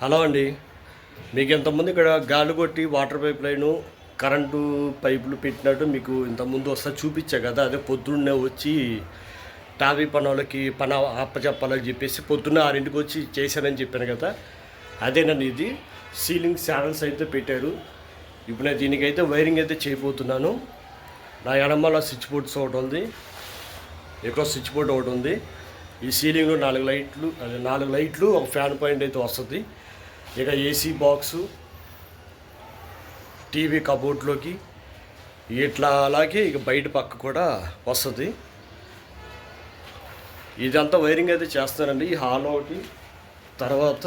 Hello అండి. మీకు ఇంతకుముందు ఇక్కడ గాలి కొట్టి వాటర్ పైప్ లైను కరెంటు పైపులు పెట్టినట్టు మీకు ఇంతకుముందు వస్తా చూపించా కదా అదే పొద్దున్నే వచ్చి టాపీ పనులకి పన అప్పచెప్పాలని చెప్పేసి పొద్దున్న ఆరింటికి వచ్చి చేశానని చెప్పాను కదా అదేనండి ఇది. సీలింగ్ శానల్స్ అయితే పెట్టారు. ఇప్పుడు నేను దీనికైతే వైరింగ్ అయితే చేయబోతున్నాను. నా ఎడమల స్విచ్ బోర్డ్స్ ఒకటి ఉంది. ఎక్కువ స్విచ్ బోర్డ్ ఒకటి ఉంది. ఈ సీలింగ్లో నాలుగు లైట్లు అదే నాలుగు లైట్లు ఒక ఫ్యాన్ పాయింట్ అయితే వస్తుంది. ఇక ఏసీ బాక్సు టీవీ కబోర్డ్లోకి ఇట్లా అలాగే ఇక బయట పక్క కూడా వస్తుంది. ఇదంతా వైరింగ్ అయితే చేస్తానండి ఈ హాల్ ఒకటి తర్వాత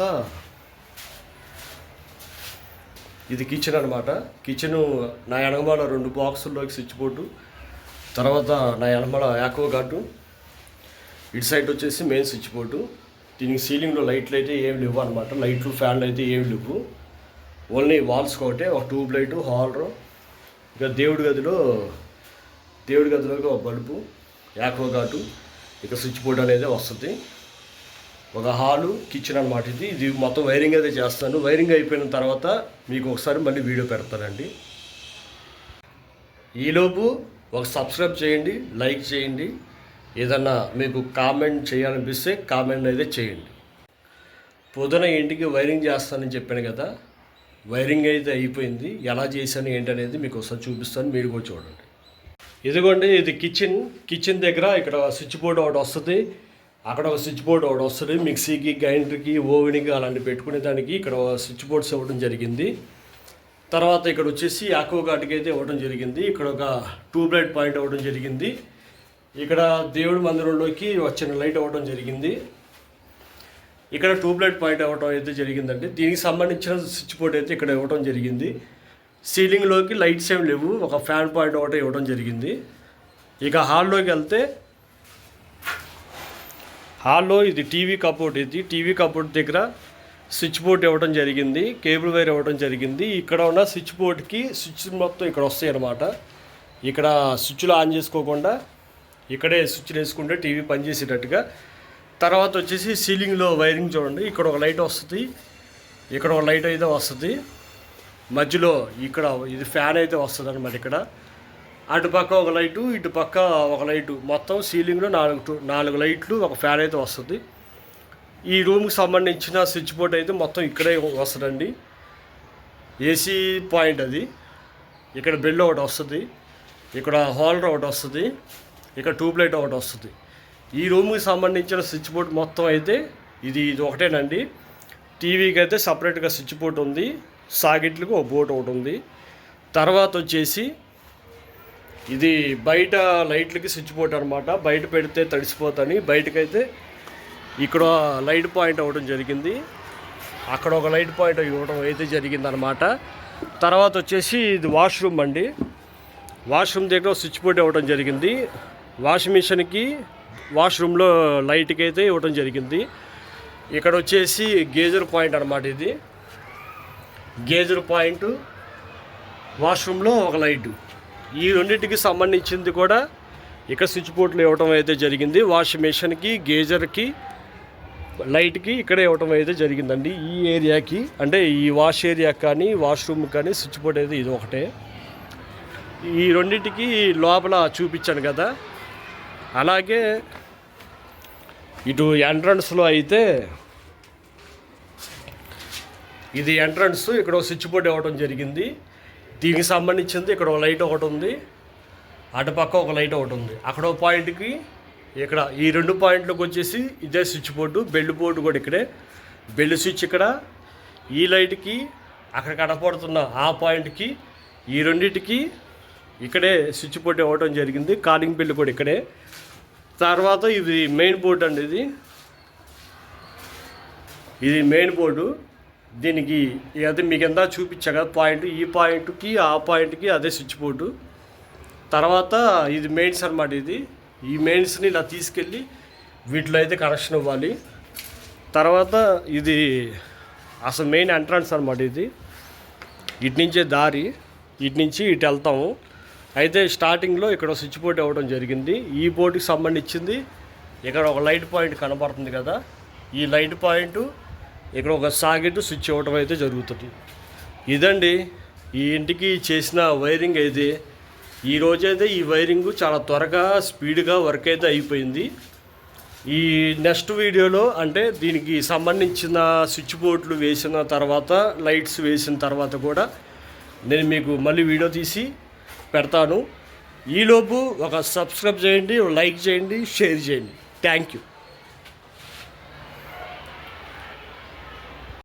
ఇది కిచెన్ అనమాట కిచెన్ నా ఎనగమాల రెండు బాక్సుల్లోకి స్విచ్ బోర్డు తర్వాత నా ఎనమల యాకో గార్డు ఇటు సైడ్ వచ్చేసి మెయిన్ స్విచ్ బోర్డు దీనికి సీలింగ్లో లైట్లు అయితే ఏమి లేవు అనమాట లైట్లు ఫ్యాన్లు అయితే ఏమి లేవు. ఓన్లీ వాల్స్ ఒకటే ఒక ట్యూబ్ లైటు హాలరు. ఇక దేవుడి గదిలో దేవుడి గదిలోకి ఒక బల్బు యాకో ఘాటు ఇక స్విచ్ బోర్డు అనేది వస్తుంది. ఒక హాలు కిచెన్ అనమాట ఇది. ఇది మొత్తం వైరింగ్ అయితే చేస్తాను. వైరింగ్ అయిపోయిన తర్వాత మీకు ఒకసారి మళ్ళీ వీడియో పెడతానండి. ఈలోపు ఒక సబ్స్క్రైబ్ చేయండి లైక్ చేయండి. ఏదన్నా మీకు కామెంట్ చేయాలనిపిస్తే కామెంట్ అయితే చేయండి. పొద్దున ఇంటికి వైరింగ్ చేస్తానని చెప్పాను కదా వైరింగ్ అయితే అయిపోయింది. ఎలా చేశాను ఏంటనేది మీకు ఒకసారి చూపిస్తాను మీరు కూడా చూడండి. ఇదిగోండి ఇది కిచెన్ కిచెన్ దగ్గర ఇక్కడ స్విచ్ బోర్డు ఒకటి వస్తుంది. అక్కడ ఒక స్విచ్ బోర్డు ఒకటి వస్తుంది. మిక్సీకి గ్రైండర్కి ఓవెన్కి అలాంటి పెట్టుకునే దానికి ఇక్కడ స్విచ్ బోర్డ్స్ ఇవ్వడం జరిగింది. తర్వాత ఇక్కడ వచ్చేసి ఆక్వా గార్డ్కి అయితే ఇవ్వడం జరిగింది. ఇక్కడ ఒక ట్యూబ్లైట్ పాయింట్ ఇవ్వడం జరిగింది. ఇక్కడ దేవుడి మందిరంలోకి వచ్చిన లైట్ అవ్వడం జరిగింది. ఇక్కడ ట్యూబ్ లైట్ పాయింట్ అవ్వడం అయితే జరిగిందండి. దీనికి సంబంధించిన స్విచ్ బోర్డ్ అయితే ఇక్కడ ఇవ్వడం జరిగింది. సీలింగ్లోకి లైట్స్ ఏం లేవు. ఒక ఫ్యాన్ పాయింట్ ఒకటి ఇవ్వడం జరిగింది. ఇక హాల్లోకి వెళ్తే హాల్లో ఇది టీవీ కబోర్డ్ ఇది. టీవీ కబోర్డ్ దగ్గర స్విచ్ బోర్డ్ ఇవ్వడం జరిగింది. కేబుల్ వైర్ ఇవ్వడం జరిగింది. ఇక్కడ ఉన్న స్విచ్ బోర్డ్కి స్విచ్ మొత్తం ఇక్కడ వస్తాయి అన్నమాట ఇక్కడ స్విచ్లు ఆన్ చేసుకోకుండా ఇక్కడే స్విచ్ వేసుకుంటే టీవీ పనిచేసేటట్టుగా తర్వాత వచ్చేసి సీలింగ్లో వైరింగ్ చూడండి ఇక్కడ ఒక లైట్ వస్తుంది ఇక్కడ ఒక లైట్ అయితే వస్తుంది. మధ్యలో ఇక్కడ ఇది ఫ్యాన్ అయితే వస్తుంది అనమాట ఇక్కడ అటుపక్క ఒక లైటు ఇటు పక్క ఒక లైటు. మొత్తం సీలింగ్లో నాలుగు టు- నాలుగు లైట్లు ఒక ఫ్యాన్ అయితే వస్తుంది. ఈ రూమ్కి సంబంధించిన స్విచ్ బోర్డ్ అయితే మొత్తం ఇక్కడే వస్తుందండి. ఏసీ పాయింట్ అది. ఇక్కడ బెల్ ఒకటి వస్తుంది. ఇక్కడ హోల్డర్ ఒకటి వస్తుంది. ఇక్కడ ట్యూబ్ లైట్ ఒకటి వస్తుంది. ఈ రూమ్కి సంబంధించిన స్విచ్ బోర్డ్ మొత్తం అయితే ఇది ఇది ఒకటేనండి. టీవీకి అయితే సపరేట్గా స్విచ్ బోర్డ్ ఉంది. సాకెట్లకు ఒక బోర్డు ఒకటి ఉంది. తర్వాత వచ్చేసి ఇది బయట లైట్లకి స్విచ్ బోర్డ్ అనమాట బయట పెడితే తడిసిపోతాని బయటకైతే ఇక్కడ లైట్ పాయింట్ అవ్వడం జరిగింది. అక్కడ ఒక లైట్ పాయింట్ ఇవ్వడం అయితే జరిగింది అనమాట తర్వాత వచ్చేసి ఇది వాష్రూమ్ అండి. వాష్రూమ్ దగ్గర స్విచ్ బోర్డ్ ఇవ్వడం జరిగింది. వాషింగ్ మిషన్కి వాష్రూమ్లో లైట్కి అయితే ఇవ్వడం జరిగింది. ఇక్కడ వచ్చేసి గేజర్ పాయింట్ అనమాట ఇది. గేజర్ పాయింట్ వాష్రూమ్లో ఒక లైటు. ఈ రెండింటికి సంబంధించింది కూడా ఇక్కడ స్విచ్ బోర్డులు ఇవ్వటం అయితే జరిగింది. వాషింగ్ మిషన్కి గేజర్కి లైట్కి ఇక్కడే ఇవ్వటం అయితే జరిగిందండి. ఈ ఏరియాకి అంటే ఈ వాష్ ఏరియా కానీ వాష్రూమ్ కానీ స్విచ్ బోర్డ్ అయితే ఇది ఒకటే. ఈ రెండింటికి లోపల చూపించాను కదా. అలాగే ఇటు ఎంట్రన్స్లో అయితే ఇది ఎంట్రన్స్ ఇక్కడ స్విచ్ బోర్డ్ ఇవ్వడం జరిగింది. దీనికి సంబంధించింది ఇక్కడ ఒక లైట్ ఒకటి ఉంది. అటుపక్క ఒక లైట్ ఒకటి ఉంది. అక్కడ ఒక పాయింట్కి ఇక్కడ ఈ రెండు పాయింట్లకు వచ్చేసి ఇదే స్విచ్ బోర్డు బెల్ట్ బోర్డు కూడా ఇక్కడే. బెల్ట్ స్విచ్ ఇక్కడ. ఈ లైట్కి అక్కడ కనపడుతున్న ఆ పాయింట్కి ఈ రెండింటికి ఇక్కడే స్విచ్ బోర్డు ఇవ్వడం జరిగింది. కాలింగ్ బిల్ కూడా ఇక్కడే. తర్వాత ఇది మెయిన్ బోర్డు అండి ఇది. ఇది మెయిన్ బోర్డు. దీనికి అదే మీకు ఎంత చూపించా కదా పాయింట్. ఈ పాయింట్కి ఆ పాయింట్కి అదే స్విచ్ బోర్డు. తర్వాత ఇది మెయిన్స్ అనమాట ఇది. ఈ మెయిన్స్ని ఇలా తీసుకెళ్ళి వీటిలో అయితే కనెక్షన్ ఇవ్వాలి. తర్వాత ఇది అసలు మెయిన్ ఎంట్రన్స్ అనమాట ఇది. ఇటు నుంచే దారి ఇటు నుంచి ఇటు వెళ్తాము. అయితే స్టార్టింగ్లో ఇక్కడ స్విచ్ బోర్డ్ ఇవ్వడం జరిగింది. ఈ బోర్డుకి సంబంధించింది ఇక్కడ ఒక లైట్ పాయింట్ కనబడుతుంది కదా. ఈ లైట్ పాయింట్ ఇక్కడ ఒక సాకెట్ స్విచ్ ఇవ్వడం అయితే జరుగుతుంది. ఇదండి ఈ ఇంటికి చేసిన వైరింగ్ అయితే. ఈ రోజైతే ఈ వైరింగ్ చాలా త్వరగా స్పీడ్గా వర్క్ అయితే అయిపోయింది. ఈ నెక్స్ట్ వీడియోలో అంటే దీనికి సంబంధించిన స్విచ్ బోర్డులు వేసిన తర్వాత లైట్స్ వేసిన తర్వాత కూడా నేను మీకు మళ్ళీ వీడియో తీసి పెడతాను. ఈలోపు ఒక సబ్స్క్రైబ్ చేయండి లైక్ చేయండి షేర్ చేయండి. Thank you.